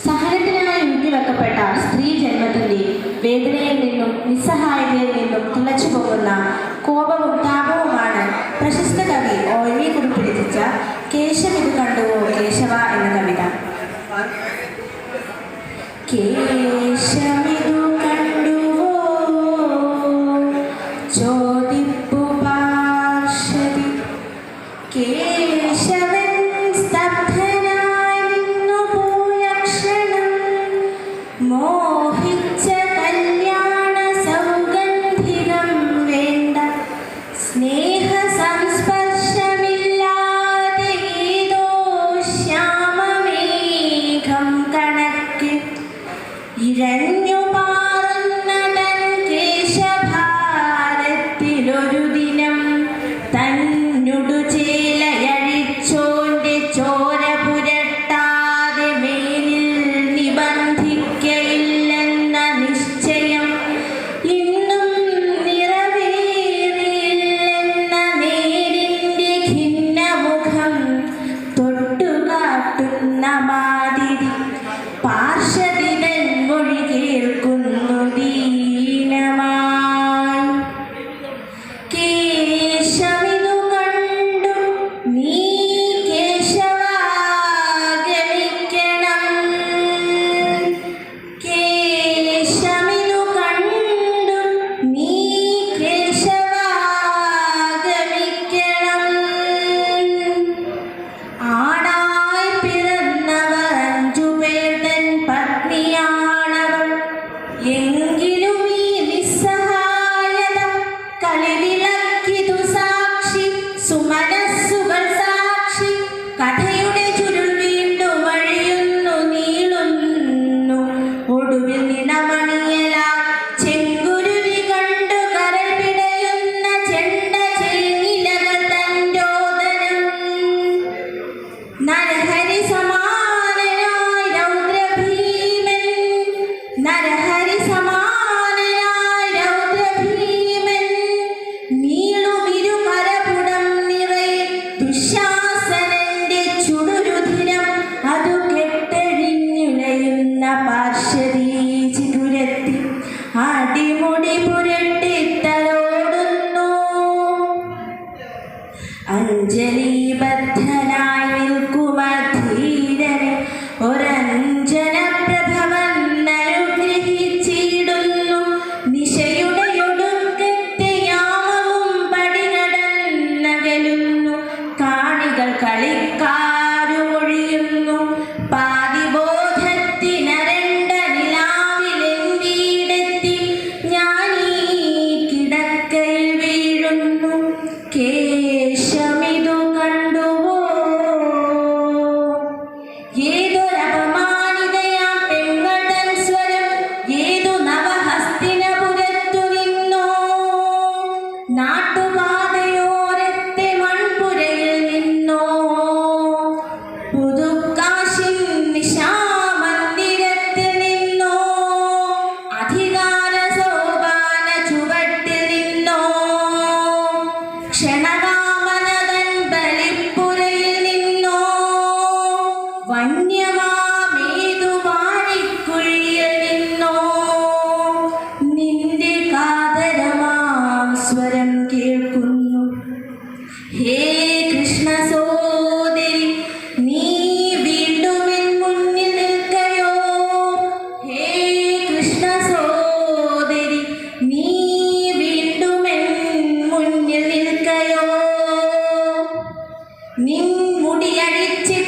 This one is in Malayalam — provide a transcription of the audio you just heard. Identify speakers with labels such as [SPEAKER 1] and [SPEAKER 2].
[SPEAKER 1] സഹനത്തിനായി ഊന്നിവെക്കപ്പെട്ട സ്ത്രീ ജന്മത്തിന്റെ വേദനയിൽ നിന്നും നിസ്സഹായതയിൽ നിന്നും തിളച്ചു പോകുന്ന കോപവും താപവുമാണ് പ്രശസ്ത കവി ഒ വി കുറിപ്പ് രചിച്ച കേശമിത് കണ്ടുവോ കേശവ എന്ന കവിത. കേശമിതു കണ്ടുവോ ചോദിപ്പു അഞ്ജലി ബദ്ധനായി നിൽക്കുമധീരനെ ഒര 谁来呢？ನಿನ್ ಮುಡಿಯಡಿಚ್ಚಿ